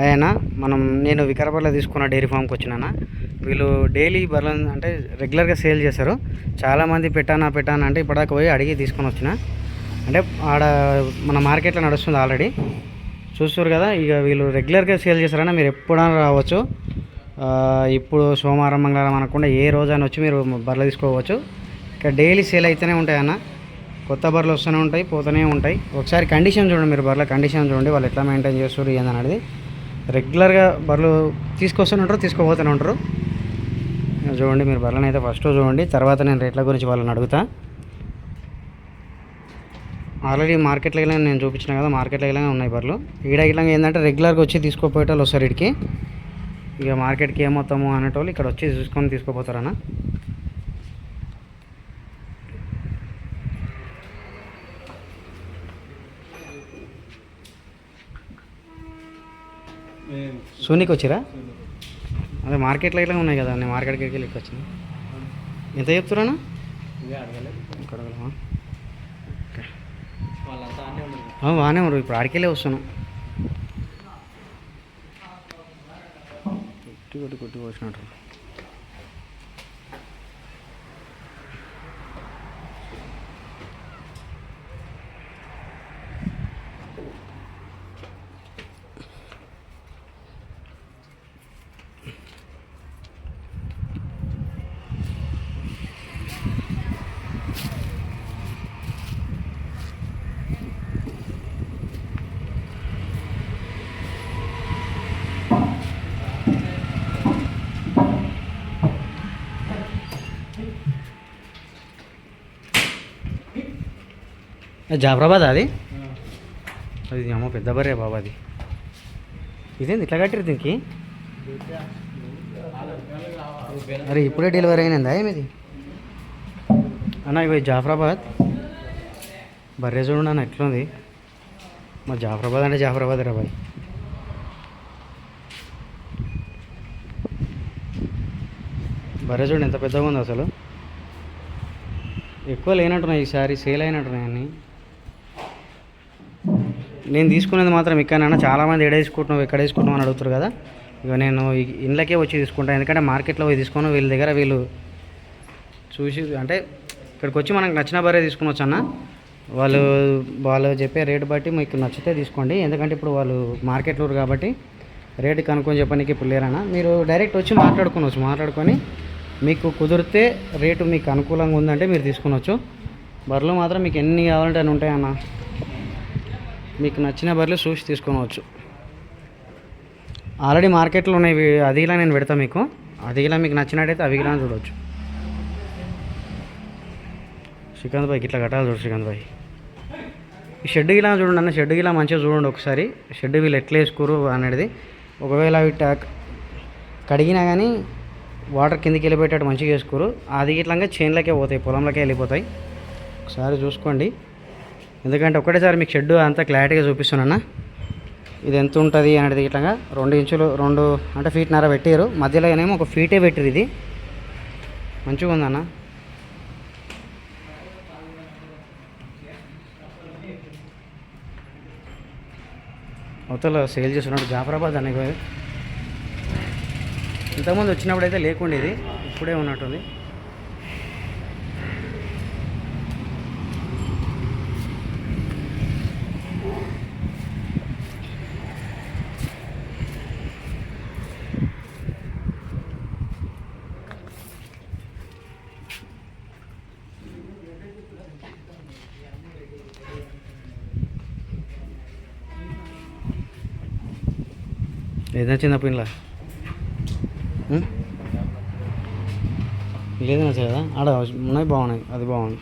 ఆయన మనం నేను వికారాబాద్లో తీసుకున్న డైరీ ఫామ్కి వచ్చినానా. వీళ్ళు డైలీ బర్రెలు అంటే రెగ్యులర్గా సేల్ చేస్తారు చాలామంది పెట్టానా పెట్టానా అంటే ఇప్పటిదాకా పోయి అడిగి తీసుకొని వచ్చిన. అంటే ఆడ మన మార్కెట్లో నడుస్తుంది ఆల్రెడీ. చూస్తారు కదా ఇక వీళ్ళు రెగ్యులర్గా సేల్ చేస్తారన్నా మీరు ఎప్పుడైనా రావచ్చు. ఇప్పుడు సోమవారం మంగళవారం అనకుండా ఏ రోజైనా వచ్చి మీరు బర్రెలు తీసుకోవచ్చు. ఇక డైలీ సేల్ అయితేనే ఉంటాయి అన్న. కొత్త బర్రెలు వస్తూనే ఉంటాయి పోతూనే ఉంటాయి. ఒకసారి కండిషన్ చూడండి మీరు బర్రెల కండిషన్ చూడండి వాళ్ళు ఎట్లా మెయింటైన్ చేస్తారు ఏందనేది రెగ్యులర్గా బర్రెలు తీసుకొస్తూనే ఉంటారు తీసుకోపోతూనే ఉంటారు. చూడండి మీరు బర్రెలను అయితే ఫస్ట్ చూడండి తర్వాత నేను రేట్ల గురించి వాళ్ళని అడుగుతా. ఆల్రెడీ మార్కెట్లో వెళ్ళిన నేను చూపించిన కదా మార్కెట్లో వెళ్ళిన ఉన్నాయి బర్రెలు. ఈడ ఇట్లా ఏంటంటే రెగ్యులర్గా వచ్చి తీసుకోపోయేటోళ్ళు వస్తారు ఇక్కడికి ఇక మార్కెట్కి ఏమవుతాము అనేటోళ్ళు ఇక్కడ వచ్చి చూసుకొని తీసుకుపోతారన్నా. సోనీకి వచ్చిరా? అదే మార్కెట్లో ఇట్లా ఉన్నాయి కదా నేను మార్కెట్కి వెళ్ళి ఇక్కడ వచ్చిన. ఎంత చెప్తున్నా బాగానే ఉన్నారు. ఇప్పుడు ఆడికెళ్ళే వస్తున్నాం. కొట్టి కొట్టి కొట్టి వచ్చినట్టు జాఫరాబాద్ అది? అది అమ్మ పెద్ద బరే బాబా అది. ఇదేంది ఇట్లా కట్టారు దీనికి? అరే ఇప్పుడే డెలివరీ అయినందా ఏమిది? అన్న ఇవి జాఫరాబాద్. బర్రె చూడండి అన్న ఎట్లుంది? మా జాఫరాబాద్ అంటే జాఫరాబాద్ రా బాయ్. బర్రె చూడండి ఎంత పెద్దగా ఉంది అసలు. ఎక్కువ లేనట్టున్నాయి ఈసారి సేల్ అయినట్టున్నాయి అన్నీ. నేను తీసుకునేది మాత్రం ఇక్కడైనా చాలామంది ఎక్కడ తీసుకుంటున్నావు ఎక్కడ తీసుకుంటున్నావు అని అడుగుతారు కదా. ఇక నేను ఇండ్లకే వచ్చి తీసుకుంటాను ఎందుకంటే మార్కెట్లో పోయి తీసుకున్నాను వీళ్ళ దగ్గర వీళ్ళు చూసి అంటే ఇక్కడికి వచ్చి మనకు నచ్చిన బరే తీసుకునొచ్చు అన్న. వాళ్ళు వాళ్ళు చెప్పే రేటు బట్టి మీకు నచ్చితే తీసుకోండి. ఎందుకంటే ఇప్పుడు వాళ్ళు మార్కెట్లో కాబట్టి రేటు కనుక్కొని చెప్పడానికి ఇప్పుడు లేరన్నా. మీరు డైరెక్ట్ వచ్చి మాట్లాడుకోవచ్చు మాట్లాడుకొని మీకు కుదిరితే రేటు మీకు అనుకూలంగా ఉందంటే మీరు తీసుకునొచ్చు. బర్రెలు మాత్రం మీకు ఎన్ని కావాలంటే అని ఉంటాయన్నా. మీకు నచ్చిన బర్రెలు చూసి తీసుకోవచ్చు. ఆల్రెడీ మార్కెట్లో ఉన్నాయి ఇవి అదిగిలా నేను పెడతా మీకు. అదిగిలా మీకు నచ్చినట్టయితే అవిగిలా చూడవచ్చు శ్రీకాంత్ భాయ్ ఇట్లా కట్టాలి చూడు శ్రీకాంత్ భాయ్ ఈ షెడ్ గిలా చూడండి అన్న షెడ్ గిలా మంచిగా చూడండి ఒకసారి. షెడ్ వీళ్ళు ఎట్లా వేసుకోరు అనేది. ఒకవేళ అవి కడిగినా కానీ వాటర్ కిందికి వెళ్ళిపోయేటట్టు మంచిగా వేసుకోరు. అది ఇట్లాగా చేన్లకే పోతాయి పొలంలోకే వెళ్ళిపోతాయి. ఒకసారి చూసుకోండి. ఎందుకంటే ఒకటేసారి మీకు షెడ్ అంతా క్లారిటీగా చూపిస్తున్నాను ఇది ఎంత ఉంటుంది అనేది ఇట్లాగా రెండు ఇంచులు రెండు అంటే ఫీట్ నర పెట్టారు. మధ్యలో ఏమో ఒక ఫీటే పెట్టారు ఇది. మంచిగా ఉందన్న. అవతల సేల్ చేస్తున్నాడు జాఫరాబాద్ అనే ఇంతకుముందు వచ్చినప్పుడు అయితే లేకుండేది ఇప్పుడే ఉన్నట్టుంది. ఏదైనా చిన్న పిన్లా లేదు నచ్చ కదా? ఆడ ఉన్నాయి బాగున్నాయి. అది బాగుంది.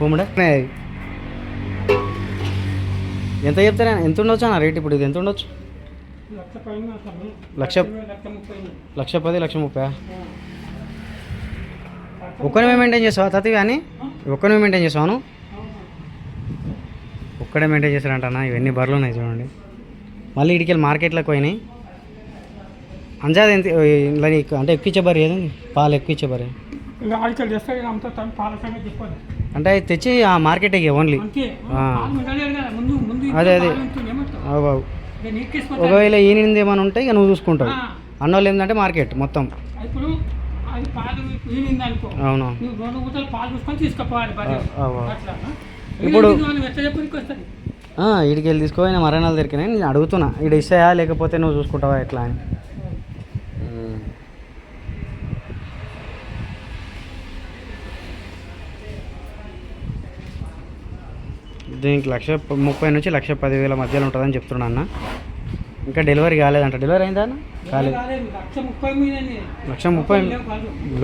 పూమడే? ఎంత చెప్తారా? ఎంత ఉండొచ్చు అన్న రేట్ ఇప్పుడు? ఇది ఎంత ఉండొచ్చు? లక్ష లక్ష పది లక్ష ముప్పై. ఒక్కనే మెయింటైన్ చేస్తావా తతి కానీ ఒక్కనే మెయింటైన్ చేస్తాను ఒక్కడే మెయింటైన్ చేస్తారంటన్నా ఇవన్నీ బర్రెలు ఉన్నాయి చూడండి. మళ్ళీ ఇడికెళ్ళి మార్కెట్లోకి పోయినాయి. అంజాది ఎంత ఇలా నీకు అంటే ఎక్కించే బరి ఏది? పాలు ఎక్కించే బరి ఇంకా ఆడికలు చేస్తే ఇక అంతా తను పాల సంగతి చెప్పాలి అంటే అది తెచ్చి ఆ మార్కెట్ ఓన్లీ అదే, అదే. పాలు ఒకవేళ ఈనింది ఏమైనా ఉంటే ఇక నువ్వు చూసుకుంటావు. అన్నోళ్ళు ఏంటంటే మార్కెట్ మొత్తం. ఇప్పుడు అది పాలు ఈనింది అనుకో. అవును. నువ్వు రెండు గుంటలు పాలు చూసుకొని తీసుకుపోవాలి భార్య ఆ, ఆ, ఆ. అట్లా ఇప్పుడు- ఇడికి వెళ్ళి తీసుకోపోయిన మరణాలు దొరికినాయి. నేను అడుగుతున్నా. ఇక్కడ ఇస్తాయా లేకపోతే నువ్వు చూసుకుంటావా ఎట్లా అని. దీనికి లక్ష ముప్పై నుంచి లక్ష పదివేల మధ్యలో ఉంటుందని చెప్తున్నా అన్న. ఇంకా డెలివరీ కాలేదంట. డెలివరీ అయిందా అన్న? కాలేదు. లక్ష ముప్పై లోపల లక్ష ముప్పై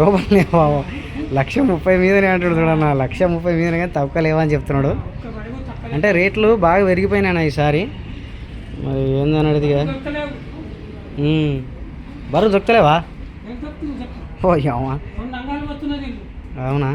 లోపలనే లక్ష ముప్పై మీదనే అంటాడు చూడన్న లక్ష ముప్పై మీదనే కానీ తక్కువ లేవని చెప్తున్నాడు. అంటే రేట్లు బాగా పెరిగిపోయినాయి ఈసారి. మరి ఏందని అడిగిగా బరువు దొక్కలేవా? ఓ అవునా?